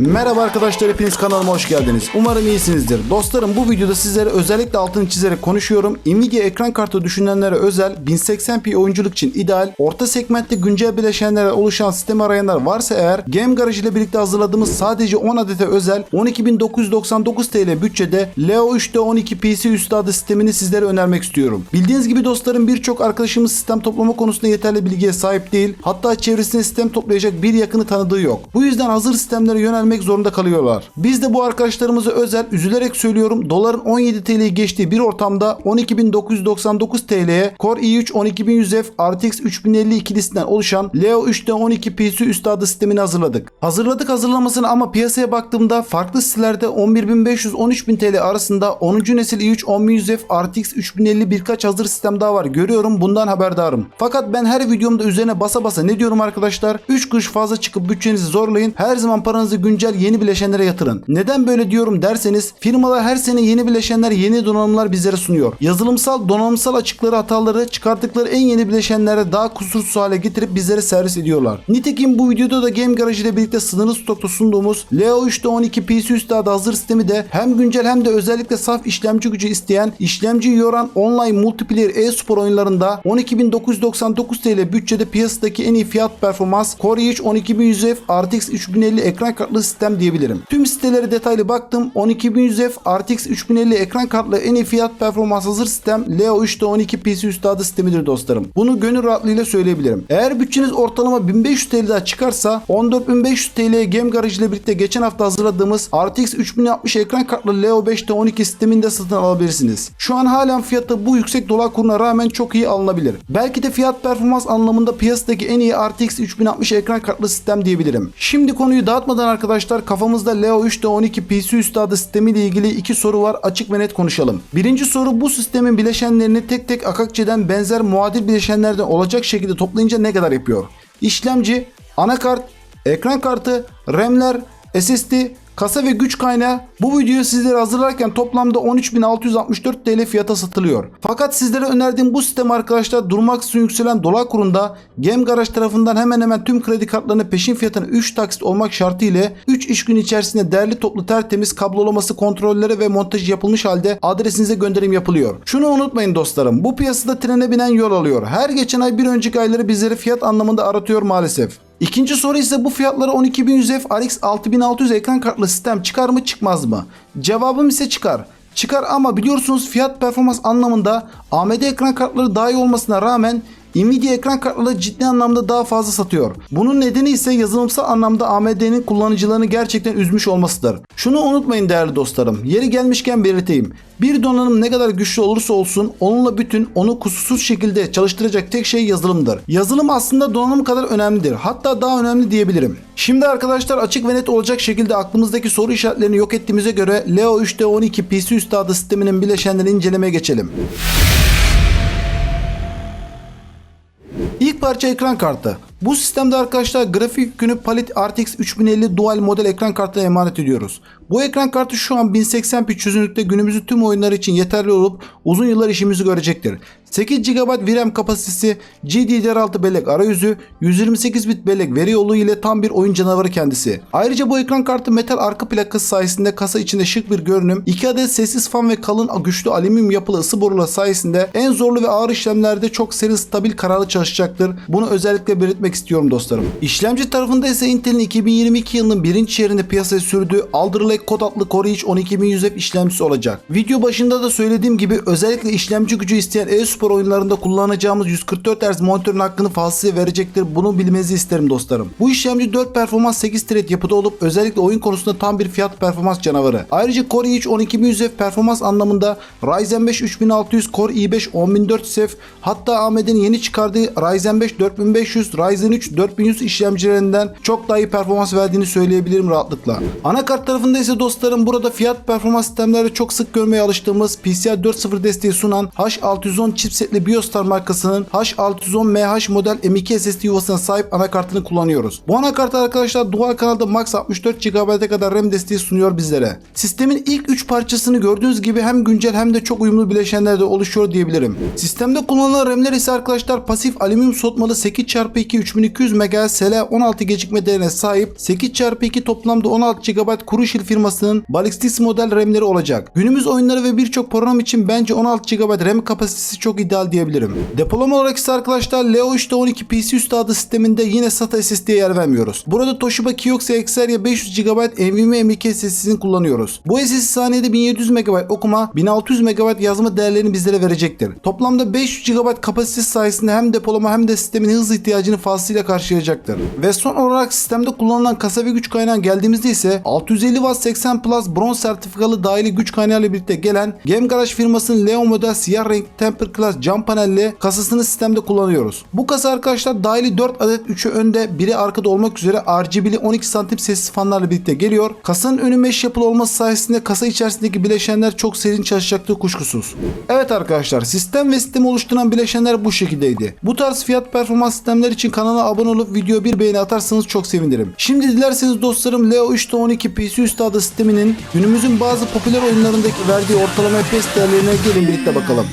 Merhaba arkadaşlar hepiniz kanalıma hoş geldiniz. Umarım iyisinizdir. Dostlarım bu videoda sizlere özellikle altını çizerek konuşuyorum. Nvidia ekran kartı düşünenlere özel 1080p oyunculuk için ideal, orta segmentte güncel bileşenlere oluşan sistemi arayanlar varsa eğer Game Garage ile birlikte hazırladığımız sadece 10 adete özel 12.999 TL bütçede Leo 3'te 12 PC üstadı sistemini sizlere önermek istiyorum. Bildiğiniz gibi dostlarım birçok arkadaşımız sistem toplama konusunda yeterli bilgiye sahip değil. Hatta çevresinde sistem toplayacak bir yakını tanıdığı yok. Bu yüzden hazır sistemlere yönelmek zorunda kalıyorlar. Biz de bu arkadaşlarımıza özel üzülerek söylüyorum doların 17 TL'yi geçtiği bir ortamda 12.999 TL'ye Core i3 12100F RTX 3050 ikilisinden oluşan Leo 3'te 12 PC üstadı sistemini hazırladık. Hazırladık hazırlamasını ama piyasaya baktığımda farklı sitelerde 11.500-13.000 TL arasında 10. nesil i3 10100F RTX 3050 birkaç hazır sistem daha var. Görüyorum bundan haberdarım. Fakat ben her videomda üzerine basa basa ne diyorum arkadaşlar? 3 kuruş fazla çıkıp bütçenizi zorlayın. Her zaman paranızı güncel yeni bileşenlere yatırın. Neden böyle diyorum derseniz firmalar her sene yeni bileşenler yeni donanımlar bizlere sunuyor. Yazılımsal donanımsal açıkları hataları çıkarttıkları en yeni bileşenlere daha kusursuz hale getirip bizlere servis ediyorlar. Nitekim bu videoda da Game Garage ile birlikte sınırlı stokta sunduğumuz Leo 3'te 12 PC üstadı hazır sistemi de hem güncel hem de özellikle saf işlemci gücü isteyen işlemci yoran online multiplayer e-spor oyunlarında 12.999 TL bütçede piyasadaki en iyi fiyat performans Core i3 12100F RTX 3050 ekran kartlı sistem diyebilirim. Tüm sitelere detaylı baktım. 12100F RTX 3050 ekran kartlı en iyi fiyat performans hazır sistem Leo 3'te 12 PC üstadı sistemidir dostlarım. Bunu gönül rahatlığıyla söyleyebilirim. Eğer bütçeniz ortalama 1500 TL'den çıkarsa 14500 TL'ye Game Garage ile birlikte geçen hafta hazırladığımız RTX 3060 ekran kartlı Leo 5'te 12 sisteminde satın alabilirsiniz. Şu an halen fiyatı bu yüksek dolar kuruna rağmen çok iyi alınabilir. Belki de fiyat performans anlamında piyasadaki en iyi RTX 3060 ekran kartlı sistem diyebilirim. Şimdi konuyu dağıtmadan arkadaşlar kafamızda Leo 3'te 12 PC üstadı sistemi ile ilgili iki soru var açık ve net konuşalım. Birinci soru bu sistemin bileşenlerini tek tek Akakçe'den benzer muadil bileşenlerden olacak şekilde toplayınca ne kadar yapıyor? İşlemci, anakart, ekran kartı, RAM'ler, SSD, kasa ve güç kaynağı bu videoyu sizlere hazırlarken toplamda 13.664 TL fiyata satılıyor. Fakat sizlere önerdiğim bu sistem arkadaşlar durmaksızın yükselen dolar kurunda Game Garage tarafından hemen hemen tüm kredi kartlarını peşin fiyatına 3 taksit olmak şartı ile 3 iş gün içerisinde derli toplu tertemiz kablolaması kontrolleri ve montaj yapılmış halde adresinize gönderim yapılıyor. Şunu unutmayın dostlarım bu piyasada trene binen yol alıyor. Her geçen ay bir önceki ayları bizleri fiyat anlamında aratıyor maalesef. İkinci soru ise bu fiyatlara 12100F RX 6600 ekran kartlı sistem çıkar mı çıkmaz mı? Cevabım ise çıkar. Çıkar ama biliyorsunuz fiyat performans anlamında AMD ekran kartları daha iyi olmasına rağmen Nvidia ekran kartları ciddi anlamda daha fazla satıyor. Bunun nedeni ise yazılımsal anlamda AMD'nin kullanıcılarını gerçekten üzmüş olmasıdır. Şunu unutmayın değerli dostlarım. Yeri gelmişken belirteyim. Bir donanım ne kadar güçlü olursa olsun onunla bütün onu kusursuz şekilde çalıştıracak tek şey yazılımdır. Yazılım aslında donanım kadar önemlidir. Hatta daha önemli diyebilirim. Şimdi arkadaşlar açık ve net olacak şekilde aklımızdaki soru işaretlerini yok ettiğimize göre Leo 3'te 12 PC üstadı sisteminin bileşenlerini incelemeye geçelim. Parça ekran kartı. Bu sistemde arkadaşlar grafik yükünü Palit RTX 3050 Dual model ekran kartına emanet ediyoruz. Bu ekran kartı şu an 1080p çözünürlükte günümüzün tüm oyunları için yeterli olup uzun yıllar işimizi görecektir. 8 GB VRAM kapasitesi, GDDR6 bellek arayüzü, 128 bit bellek veri yolu ile tam bir oyun canavarı kendisi. Ayrıca bu ekran kartı metal arka plakası sayesinde kasa içinde şık bir görünüm, 2 adet sessiz fan ve kalın güçlü alüminyum yapılı ısı boruları sayesinde en zorlu ve ağır işlemlerde çok seri stabil kararlı çalışacaktır. Bunu özellikle belirtmek istiyorum dostlarım. İşlemci tarafında ise Intel'in 2022 yılının birinci çeyreğinde piyasaya sürdüğü Alder Lake kod adlı Core i3 12100F işlemcisi olacak. Video başında da söylediğim gibi özellikle işlemci gücü isteyen e-spor oyunlarında kullanacağımız 144 Hz monitörün hakkını fazlasıyla verecektir. Bunu bilmenizi isterim dostlarım. Bu işlemci 4 performans 8 thread yapıda olup özellikle oyun konusunda tam bir fiyat performans canavarı. Ayrıca Core i3 12100F performans anlamında Ryzen 5 3600, Core i5 10400F hatta AMD'nin yeni çıkardığı Ryzen 5 4500, Ryzen 3 4100 işlemcilerinden çok daha iyi performans verdiğini söyleyebilirim rahatlıkla. Anakart tarafında ise dostlarım burada fiyat performans sistemleri çok sık görmeye alıştığımız PCI 4.0 desteği sunan H610 chipsetli Biostar markasının H610MH model M2 SSD yuvasına sahip anakartını kullanıyoruz. Bu anakartı arkadaşlar dual kanalda max 64 GB'e kadar RAM desteği sunuyor bizlere. Sistemin ilk 3 parçasını gördüğünüz gibi hem güncel hem de çok uyumlu bileşenlerde oluşuyor diyebilirim. Sistemde kullanılan RAM'ler ise arkadaşlar pasif alüminyum soğutmalı 8x2 3200 MHz SL 16 gecikme değerine sahip 8x2 toplamda 16 GB Crucial firmasının Ballistix model RAM'leri olacak. Günümüz oyunları ve birçok program için bence 16 GB RAM kapasitesi çok ideal diyebilirim. Depolama olarak ise arkadaşlar Leo 3'te 12 PC üstadı sisteminde yine SATA SSD'ye yer vermiyoruz. Burada Toshiba Kioxia Xperia 500 GB NVMe M.2 SSD'sini kullanıyoruz. Bu SSD saniyede 1700 MB okuma, 1600 MB yazma değerlerini bizlere verecektir. Toplamda 500 GB kapasitesi sayesinde hem depolama hem de sistemin hız ihtiyacını fazlasıyla karşılayacaktır. Ve son olarak sistemde kullanılan kasa ve güç kaynağı geldiğimizde ise 650 Watt 80 Plus bronz sertifikalı dahili güç kaynağı ile birlikte gelen Game Garage firmasının Leo model siyah renk Temper Class cam panelli kasasını sistemde kullanıyoruz. Bu kasa arkadaşlar dahili 4 adet 3'ü önde biri arkada olmak üzere RGB'li 12 santim sessiz fanlarla birlikte geliyor. Kasanın önü mesh yapılı olması sayesinde kasa içerisindeki bileşenler çok serin çalışacaktır kuşkusuz. Evet arkadaşlar sistem ve sistemi oluşturan bileşenler bu şekildeydi. Bu tarz fiyat performans sistemler için kanala abone olup video bir beğeni atarsanız çok sevinirim. Şimdi dilerseniz dostlarım Leo 3'te 12 PC üstadı sisteminin günümüzün bazı popüler oyunlarındaki verdiği ortalama FPS değerlerine gelin birlikte bakalım.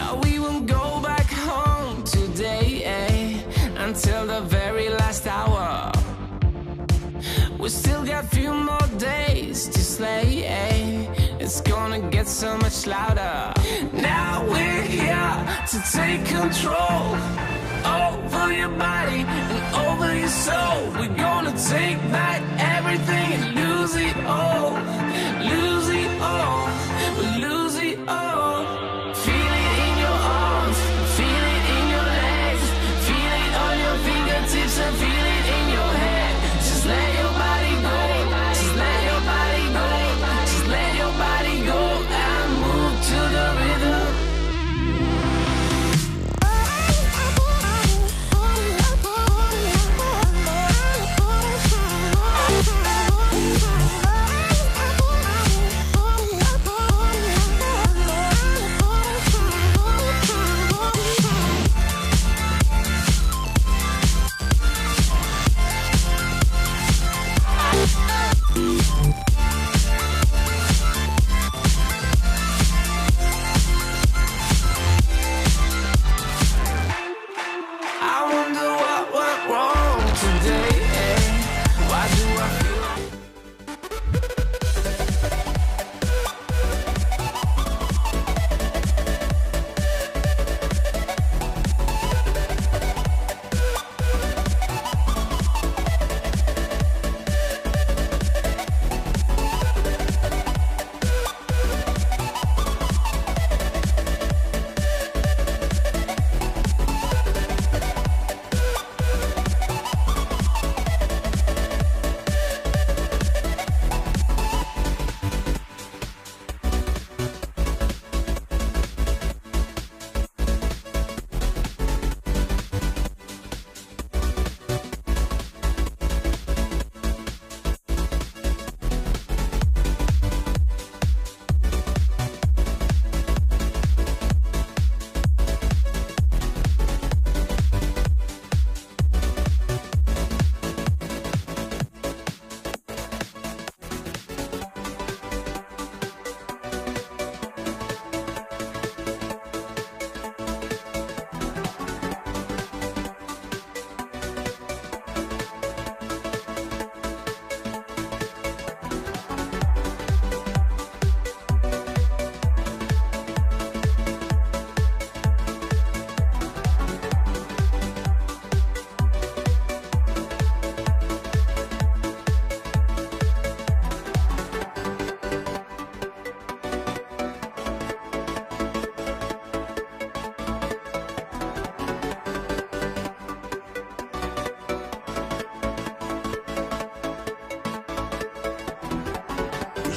Now we won't go back home today eh, until the very last hour. We still got few more days to slay. eh, It's gonna get so much louder. Now we're here to take control over your body and over your soul. We're gonna take back everything and lose it all.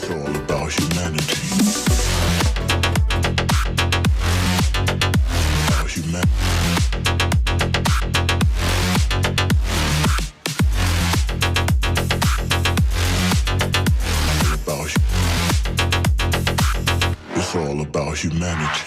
All about humanity. About It's all about humanity.